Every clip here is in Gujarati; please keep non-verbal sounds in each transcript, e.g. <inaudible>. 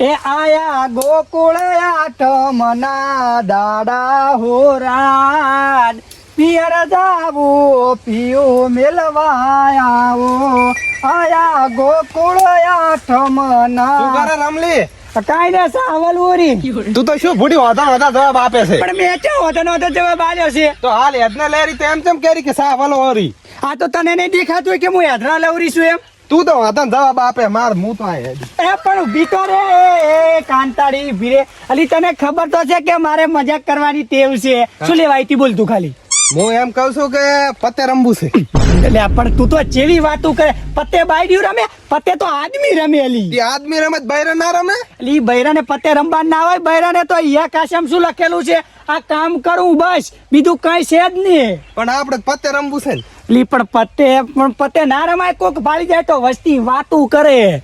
એ આયા ગોકુળ આઠમના દાડા હોરાડ. પિયર જાવો પિયો મેલવા આવો. આયા ગોકુળ આઠમના રમલી? કાઈ ને સાવલ ઓરી તું તો શું ભૂડી હોતા હોતા જવાબ આપે છે? પણ મેં ચો હોતો નહોતો જવાબ આપ્યો છે? તો હાલ યજ્ઞ લેરી તેમ તેમ કેરી કે સાવલ વાલો ઓરી? આ તો તને નહીં દેખાતું કે હું યાદરા લવરી છું એમ? તું તો ને જવાબ આપે માર હું તો આય એ પણ ઊભી રે એ કાંતાડી ભીરે અલી તને ખબર તો છે કે મારે મજાક કરવાની ટેવ છે. શું લેવાય તી બોલ તું ખાલી. હું એમ કહું છું કે પતે રમવું છે. એટલે પણ તું તો જેવી વાતો કરે પત્તે બાયડ્યું રમે પત્તે તો આદમી રમે અલી એ આદમી રમે બૈરા ના રમે? અલી બૈરાને પત્તે રમવા ના હોય બૈરાને તો યા કાશમ શું લખેલું છે? આ કામ કરું બસ બીજું કઈ છે જ નહીં. પણ આપણે પત્તે રમવું છે અલી પણ પત્તે પણ પત્તે ના રમાય કોક ભાળી જાય તો વસ્તી વાતું કરે.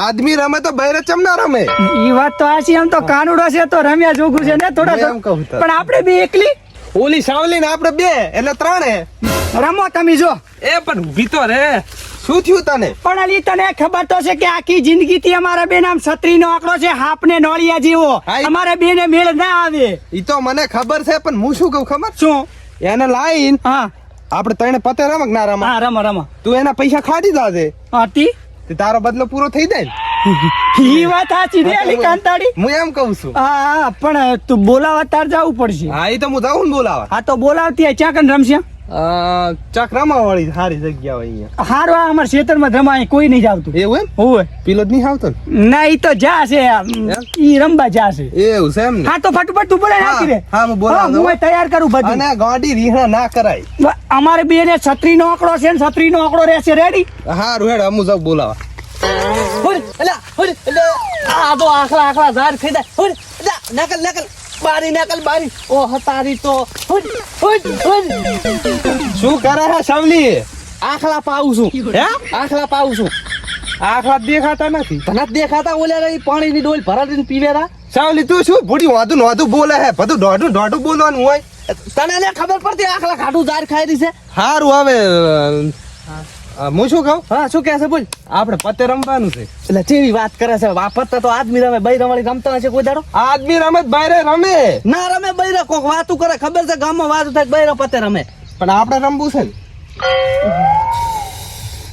આદમી રમે તો બૈરા ચમ ના રમે? એ વાત તો આશી આમ તો કાનુડો છે તો રમ્યા જોગું છે ને થોડા. પણ આપણે બી એકલી? ઓલી સાવલી ને આપણે બે એટલે ત્રણે. રમો તમે જો. એ પણ ઊભી તો રે. શું થયું તને? પણ અલી તને ખબર તો છે કે આખી જિંદગી થી અમારા બેન આમ છત્રી નો આંકડો છે હાપ ને નોળિયા જેવો. અમારા બે ને મેળ ના આવે. ઈ તો મને ખબર છે પણ હું શું કહું ખબર? શું? એને લાઈન હા. આપણે ત્રણે પતે રમક ના રમા હા રમા રમા. તું એના પૈસા ખાધી દાજે હતી તારો બદલો પૂરો થઈ જાય <laughs> ને વાત સાચી રે અલી કાંતાડી હું એમ કહું છું. હા હા પણ તું બોલાવા તાર જવું પડશે. હા એ તો હું જાઉં ને બોલાવા. હા તો બોલાવતી હોય ચા કન રમશે? ચક રમા વાળી સારી જગ્યા હોય અહીંયા. હારું આ અમારા ખેતરમાં રમાય કોઈ નહીં આવતું એવું એમ? હોય પેલો જ નહીં આવતો ના? ઈ તો જા છે ઈ રમવા જા છે એવું છે એમ ને? હા તો ફટફટ તું બોલાય હા, નાખી હા, હું બોલાવી હું તૈયાર કરું બધું. અને ગાડી રીહણા ના કરાય. અમારે બે ને છત્રી નો આંકડો છે ને છત્રી નો આંકડો રહેશે રેડી હારું હેડ અમુ જાઉં બોલાવા. આ તો આખલા આખલા ઝાડ ખાઈ જાય હુર, નકલ નકલ બારી નકલ બારી ઓ હતારી તો હુર, હુર, હુર. શું કરે હે સાવલી આખલા પાઉં છું હે આખલા પાઉં છું આખલા દેખાતા નથી તને દેખાતા ઓલે રહી પાણીની ડોલ ભરાડીને પીવેરા સાવલી તું શું ભૂડી વાંધું નોંધું બોલે હે બધું દોઢું દોઢું બોલવાનું હોય તને ખબર પડતી આખલા ખાટું ઝાડ ખાઈ રહી છે હારું હવે હું. શું કહું? હા શું કહે છે બોલ. આપણે પતે રમવાનું છે. એટલે કેવી વાત કરે છે? વાપરતા તો આદમી રમે બઈ રમણી રમતા હશે કોઈ દાડો? આદમી રમે બૈરે રમે. ના રમે બૈરા કોક વાતું કરે ખબર છે? ગામમાં વાતું થાય બૈરા પતે રમે. પણ આપણે રમવું છે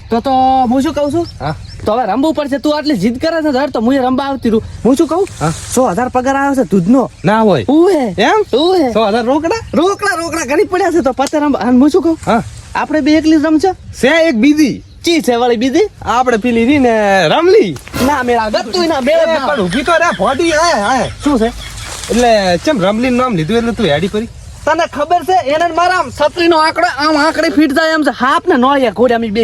તો તો હું શું કહું છું? હા. તો હવે રમવું પડશે. તું આટલી જીદ કરે છે ધર તો હું રમવા આવતી રહું. હું શું કહું? સો હજાર પગાર આવ્યો છે દૂધનો. ના હોય. ઉહે એમ? ઉહે સો હજાર રોકડા? રોકડા રોકડા ઘણી પડ્યા છે તો પતે રમવા. હું શું કહું? હા. આપણે બે એકલી રમશે છે? એક બીજી. ચી છે વાળી બીજી? આપણે પેલી રી ને રમલી. ના મેળા ગતું ના બે પણ ઊભી તો રે ફોટી હે હે શું છે? એટલે ચમ રમલી નામ લીધું એટલે તું હેડી પરી તને ખબર છે એને ને મારા આમ છત્રીનો આંકડો આમ આંકડી ફીટ જાય એમ છે. હાપ ને નોળિયા ઘોડ્યા અમે બે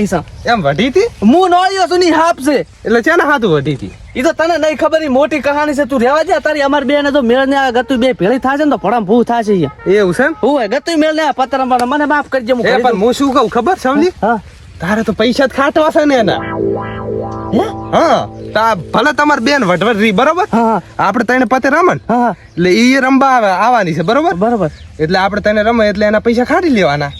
એમ વઢી હતી? હું નોળિયો છું ની હાપ છે. એટલે છે ને હાથું વઢી હતી? એ તો તને નહીં ખબર એ મોટી કહાની છે. તું રહેવા દે તારી અમારી બેને તો મેળ ને ગતું બે ભેળી થાશે ને તો ભણામ ભૂ થાશે એવું છે? હું ગતું મેળ ને પત્ર મને માફ કરજે હું કરી પણ. હું શું કહું ખબર સમજી? તારે તો પૈસા જ ખાટવા છે ને એના. હે? તા ભલે તમાર બેન વઢવટ રહી બરોબર આપણે તને પતે હા એટલે ઈ રમવા આવે આવવાની છે બરોબર? બરોબર. એટલે આપણે તને રમે એટલે એના પૈસા ખાડી લેવાના.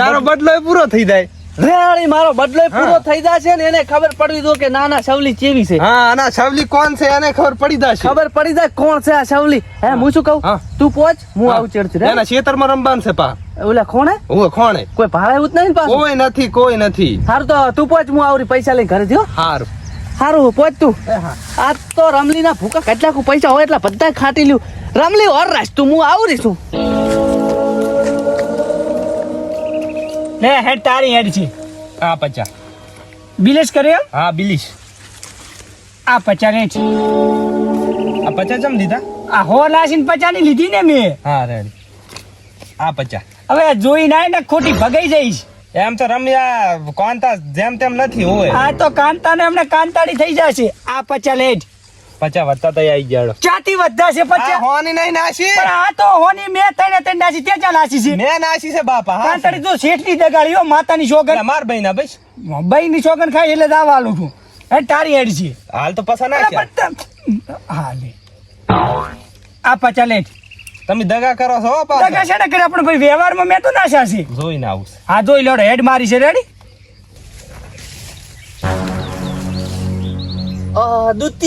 તારો બદલો પૂરો થઈ જાય. રેડી મારો બદલો પૂરો. થઈ જશે ને એને ખબર પડવી દો કે ના ના ચેવી છે. હા કોણ છે એને ખબર પડી જશે. ખબર પડી જાય કોણ છે આ સવલી હે હું. શું કહું? તું પહોંચ હું આવું ચડતી રે એના ખેતરમાં રમવાનું છે પા. ઓલા ખોણે? હું કોણે કોઈ ભાડે એવું નહીં પાછું? કોઈ નથી કોઈ નથી. સારું તો તું પહોંચ હું આવરી પૈસા લઈને ઘરે થયો? હારું. સારું પહોંચ તું. આ તો રમલી ના ભૂકા કેટલા કુ પૈસા હોય એટલા બધા ખાટી લ્યું. રમલી ઓર રાખ તું હું આવરી છું? ને હેડ તારી હેડ છે. હા પચા. બિલેશ કર્યો? હા બિલીશ. આ પચા ને છે. આ પચા જમ લીધા? આ હો લાસીન પચા ની લીધી ને મેં. હા રેડી. આ પચા. હવે જોઈ ના ને ખોટી ભગાઈ જઈશ. એમ તો રમ્યા કાંતા જેમ તેમ નથી હોય આ તો કાંતા ને એમને કાંતાડી થઈ જશે. આ પચા લેજ પચા વધતા તો આવી ગયા ચાતી વધતા છે પચા હોની નહીં નાસી. પણ આ તો હોની મેં તને તને નાસી ત્યાં ચા નાસી છે? મે નાસી છે બાપા હા. કાંતાડી તો શેઠની દગાડ્યો માતાની શોગન. માર ભાઈ ના બસ. ભાઈ ની શોગન ખાઈ એટલે દાવા આલું છું. એ તારી હેડ છે. હાલ તો પસા અરે નાખ્યા પણ હા આ પચા લેટ. તમે દગા કરો છો હો દગા છે ને કરે? પણ ભાઈ વ્યવહારમાં મેં તો ના છે જોઈને આવું. હા જોઈ લોડો હેડ મારી છે રેડી અ,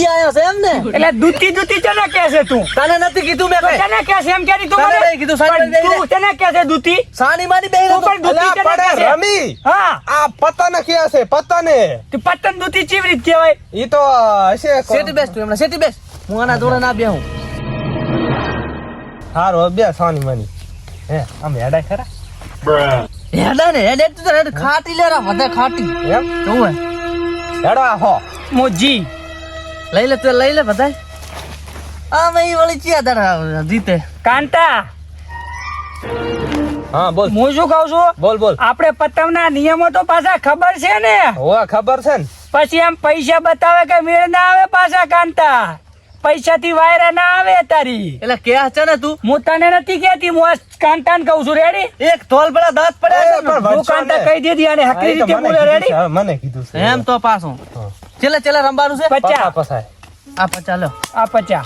આયો છે એમ ને એટલે દૂતી દૂતી તને કે છે તું? તને નથી કીધું મેં કઈ? તને કે છે? એમ કે તું મને? કીધું, સાની તું તને કે છે દૂતી સાની માની બેહી તું પણ દૂધી તને પડે કે રમી. હા. આ પત્તાને કે છે પત્તાને તું પતંગ દૂતી ચીવરી કહેવાય. ઈ તો હશે સેટી બેસ તું હમણાં સેટી બેસ. હું આના જોડે ના બેહું. હારું, બે સાની મની. હે આમ હેડા ખરા? હેડા ને હેડે તો હેડ ખાટી લેરા વધે ખાટી. એમ? જોવે હેડો આ હો. મોજી. લઈ લે તો લઈ લે બધા. આ મે ઈ વળી ચિયા દાડા જીતે. કાંતા હા બોલ. હું શું કહું છું? બોલ બોલ. આપણે પતંગના નિયમો તો પાછા ખબર છે ને? હો ખબર છે ને. પછી એમ પૈસા બતાવે કે મેળ ના આવે પાછા કાંતા પૈસા થી વાયરા ના આવે તારી. એટલે કે છે ને તું? હું તને નથી કેતી હું આ કાંતાને કહું છું રેડી એક થોલ પેલા દાંત પડ્યા હું કાંતા કહી દીધી અને હકરી રીતે બોલે રેડી મને કીધું છે. એમ તો પાછું. હા. છેલ્લે છેલ્લે છે? પચા પસા પસાય આ પચા લો. આ પચા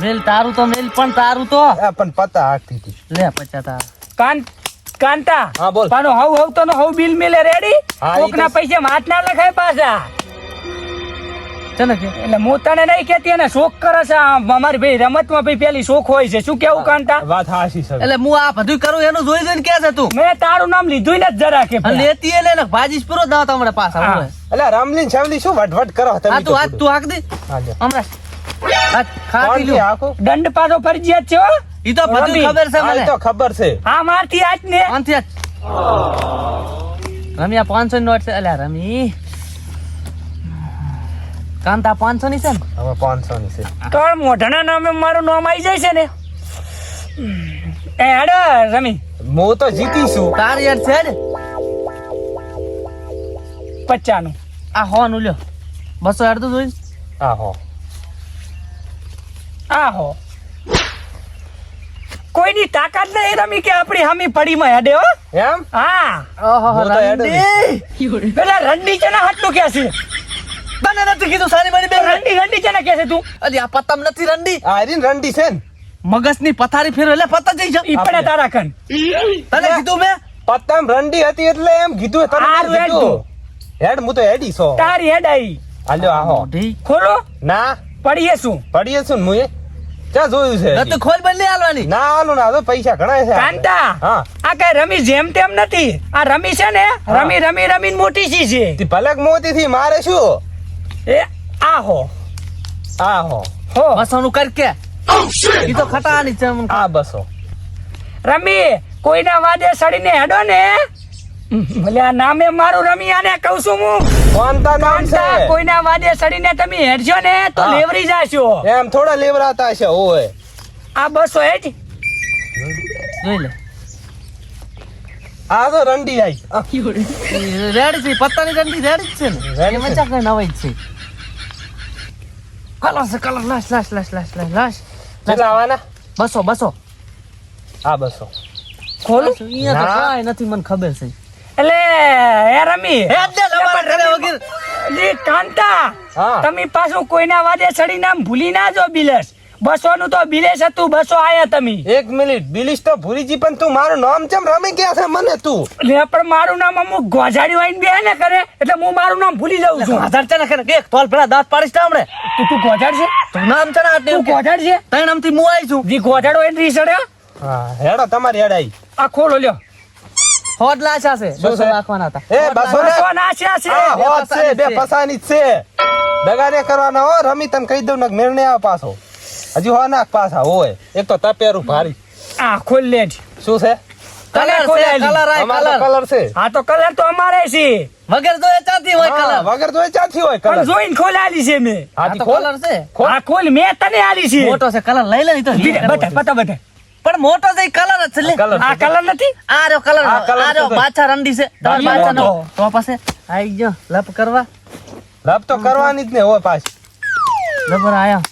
મેલ તારું તો મેલ પણ તારું તો. પણ પતા આખી હતી. લે પચા તાર. કાન કાંતા? હા, બોલ. પાનો હવ હવ તો હવ બિલ મિલે રેડી કોકના પૈસા હાથ ના લખાય પાછા. છે કે. એટલે હું તને નહીં કેતી અને શોખ કરે છે અમારી ભાઈ રમતમાં ભાઈ પેલી શોખ હોય છે. શું કેવું કાંતા? વાત હાસી છે. એટલે હું આ બધું કરું એનું જોઈ જોઈને કે છે તું. મેં તારું નામ લીધું ને જરા કે લેતી એટલે ને ભાજી પૂરો દાવ તમારે પાછા. એટલે રામલીન છાવલી શું વટવટ કરો તમે તું હાથ તું હાક દે. હમણાં. છે લ્યો. દંડ પાછો ફરજિયાત છે હો. ઈ તો બધું ખબર છે મને. તો ખબર છે. હા મારથી આજ ને. આજ. રમી પાંચસો નોટ છે. અલ્યા રમી. કાંતા પાંચસો ની છે ને? હવે પાંચસો ની છે. તો મોઢાના નામે મારું નામ આવી જાય છે ને. એ હેડો રમી. હું તો જીતીશું. તાર યાર છે ને. પચાનું. આ હો નું લ્યો. બસો અડધું જોઈ આહો આહો કોઈની તાકાત નહીં રમી કે આપણી હમી પડીમાં હેડે હો. એમ? હા. ઓહો હું પેલા રંડી છે ને હાથનું કે છે? તને નથી કીધું સારી મારી બેન રંડી રંડી છે ને કે છે તું? અલી આ પતમ નથી રંડી. આ રીન રંડી છે ને. મગજની પથારી ફેરવે એટલે પતંગ જઈ ઈ જા પડે તારા કન તને કીધું મેં? પતમ રંડી હતી એટલે એમ કીધું હેડ કીધું. હેડ હું તો હેડી છો. તારી હેડ આઈ. હાલો આહો. ખોલો. ના. પડીએ શું? પડીએ શું મુએ ક્યાં જોયું છે ન તો ખોલ બંધ નહીં હાલવાની. ના આલું ના તો પૈસા ઘણા છે કાંતા હા. આ કઈ રમી જેમ તેમ નથી. આ રમી છે ને? રમી રમી રમીને મોટી સી છે. તે ભલક મોતી થી મારે શું? એ આહો. આહો. હો. બસોનું કર કે. ઈ તો ખટાની છે મને આ બસો. રમી કોઈના વાદે સડીને હેડો ને. ભલે આ નામે મારું રમી આને કહું છું હું. કોણતા નામ છે. કોઈના વાદે સડીને તમે હેડજો ને તો હા. લેવરી જાશો. એમ થોડા લેવરાતા છે ઓય આ બસો હેડ. જોઈ લે. આ તો રંડી આઈ. રેડ છે પત્તાની રંડી રેડ જ છે ને. એમાં કઈ નવાઈ છે. કલર છે કલર લાશ લાશ લાશ લાશ લાશ લાશ કેટલા આવવાના બસો બસો હા બસો ખોલું અહીંયા તો કાંઈ નથી મને ખબર છે એટલે એ રમી હેડ દે તમારા રે વગર જી કાંતા તમે પાછું કોઈના વાદે ચડી નામ ભૂલી ના જો બિલેસ બસો નું તો બિલેશ હતું બસો આયા તમે. એક મિનિટ બિલીશ તો ભૂરીજી પણ તું મારું નામ ચમ રમી ગયા છે મને તું? લે પણ મારું નામ અમુક ગોઝાડી વાઈન બે ને કરે એટલે હું મારું નામ ભૂલી જાઉં છું. હજાર છે ને ખરે એક તોલ પેલા દાંત પાડીશ હમણે. તું તું ગોઝાડ છે? તું નામ છે ને તું ગોઝાડ છે? ગોજાડ નામથી હું આવી છું. જી ગોઝાડ વાઈન રી સડે હા. હેડો તમારી હેડાઈ. આ ખોલો લ્યો. હોટ લાશા છે બસો રાખવાના હતા. એ બસો લાશા. ને? બસો ના છે. આ છે બે હોત છે પસાની બે જ છે. પસાની જ છે. દગા ને કરવાના હો રમી તને કહી દઉં ને મેળ નહીં આવે પાછો. હજી હો નાખ પાછા હોય. એક તો તપેરું ભારી. આ ખોલ લે શું છે? કલર છે. કલર આય અમારો કલર કલર છે. હા તો કલર તો અમારે છે. વગર જોઈએ ચાલતી હોય કલર વગર તો ચાથી હોય પણ કલર જોઈને ખોલાલી છે મેં. આ તો કલર છે. આ ખોલ મેં તને આલી છે. મોટો છે કલર લઈ લે તો છે. બતા બતા પણ મોટો છે કલર જ છે આ કલર નથી? આ રહ્યો કલર આ આ રહ્યો છે. રંડી છે. નો તો પાસે આઈ ગયો લપ કરવા. લપ તો કરવાની જ ને હોય પાછી. જબર આયા.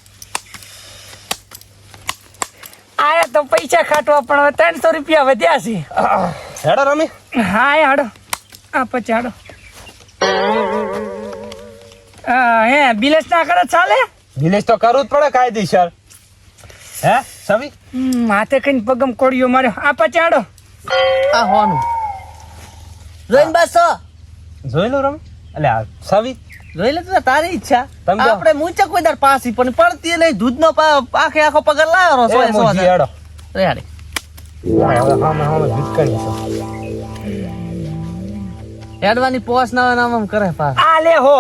આયા તો પૈસા ખાટવા પણ હવે ત્રણસો રૂપિયા વધ્યા છે. હેડો રમી. હા એ હાડો. આ પછી હાડો. હા, હે બિલેસ ના કરે ચાલે બિલેશ તો કરવું જ પડે કાયદેસર. હે સવી? માથે કઈ પગમ કોડિયો મારે આ પછી હાડો. આ હોનું. જોઈને બસ જોઈ લો રમી. એટલે સવી. જોઈ લે તું તારી ઈચ્છા. આપણે મૂંચા કોઈ દાડ પાસી પણ પડતી નહીં દૂધનો આખે આખો પગાર લાવ્યો સો સો હજાર. રેડી. હેડવાની પોસ ના હોય ને આમ આમ કરે પા આ લે હો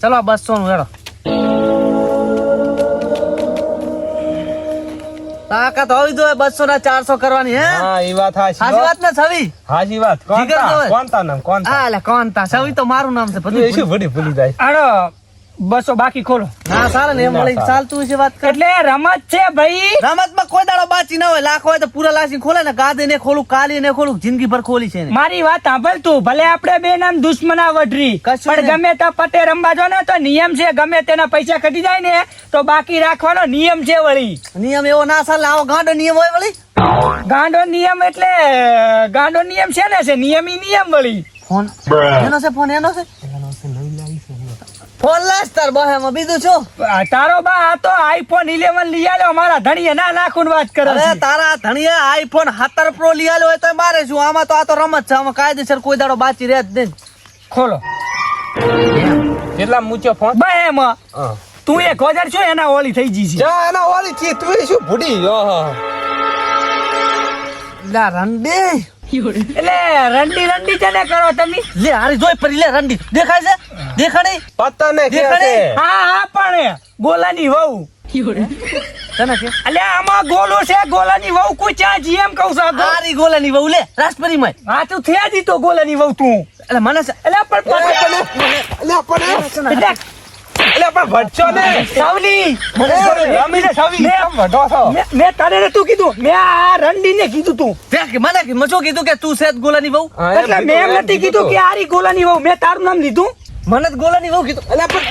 ચલો બસો નું હેડો તાકાત હોવી જોઈએ બસો ના ચારસો કરવાની હે? હા એ વાત હાચી સાચી વાત ને છવી? હાચી વાત. કોણ? કોણ તા નામ? કોણ તા? આ લે કોણ તા? છવી તો મારું નામ છે બધું શું ભૂલી ભૂલી જાય? આડો બસો બાકી ખોલો. ના સારા ને એમ મળી. ચાલતું છે વાત કર. એટલે રમત છે ભાઈ. રમતમાં કોઈ દાડો બાચી ના હોય લાખ હોય તો પૂરા લાસી ખોલે ને ગાદે ને ખોલું કાલી ને ખોલું જિંદગી ભર ખોલી છે મારી વાત સાંભળ તું ભલે આપણે બે નામ દુશ્મના વઢરી પણ ગમે ત્યાં પતે રમવા જો ને તો નિયમ છે ગમે તેના પૈસા કટી જાય ને તો બાકી રાખવાનો નિયમ છે વળી. નિયમ એવો ના ચાલે આવો ગાંડો નિયમ હોય વળી. ગાંડો નિયમ એટલે ગાંડો નિયમ છે ને છે નિયમી નિયમ વળી. ફોન એનો છે ફોન એનો છે? ફોન લાસ તાર બહેમાં. બીજું શું? તારો બા આ તો આઈફોન ઇલેવન લઈ આવ્યો મારા ધણીએ ના નાખું વાત કરે અરે છે. તારા ધણીએ આઈફોન 17 પ્રો લઈ આલ્યો હોય તો મારે શું? આમાં તો આ તો રમત છે. આમાં કાયદેસર કોઈ દાડો બાચી રહે જ નહીં. ખોલો. કેટલા મૂચ્યો ફોન બહે એમાં. તું એક હજાર છો એના ઓલી થઈ જી છે. જા એના ઓલી છે તું શું ભૂડી? ઓહો. લા રંડી. એટલે રંડી રંડી છે ને કરો તમે. લે હારી જોઈ પડી લે રંડી. દેખાય છે? દેખાડી પત્તા ને કે દેખાડે. હા હા પણ ગોલાની વહુ. તને કે? આમાં ગોલો છે ગોલાની વહુ કોઈ ચા જી એમ કહું છું હારી ગોલાની વહુ લે રાસપરી માં હા તું થયા જી તો ગોલાની વહુ તું. એટલે મને એટલે પણ પણ- પણ પણ એટલે પણ ભટશો ને? સાવલી. કેમ છો? મેં તને તું કીધું. મેં આ રંડીને કીધું તું. મને કે મચો કીધું કે તું સેત ગોલાની બહુ એટલે મેં એમ નથી કીધું કે આરી ગોલાની બહુ મેં તારું નામ લીધું. મને જ ગોલાની બહુ કીધું. અલે પણ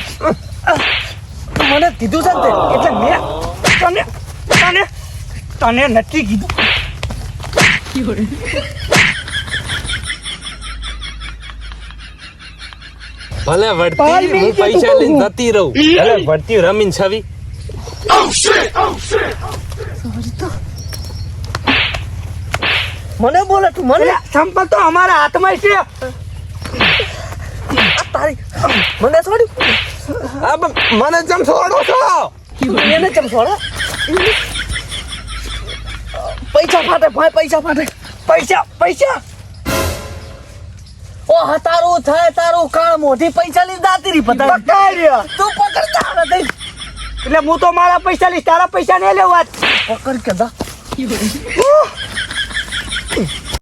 મને કીધું છે એટલે મેં તને તને તને નથી કીધું. ભલે વડતી હું પૈસા. લઈને જતી રહું. ભલે વડતી રમીને છવી. મને બોલે તું મને સંપલ તો અમારા હાથમાં છે. તારી મને છોડ્યું મને જમ છોડો છો. એને જમ છોડો. પૈસા ફાટે ભાઈ પૈસા ફાટે. પૈસા પૈસા. ઓ હતારું તારું થાય તારું કાળ મોઢી પૈસા લઈ દાતી રી પતા તું પકડતા તઈ એટલે હું તો મારા પૈસા લઈશ તારા પૈસા નહીં લેવા. પકડ કે દા.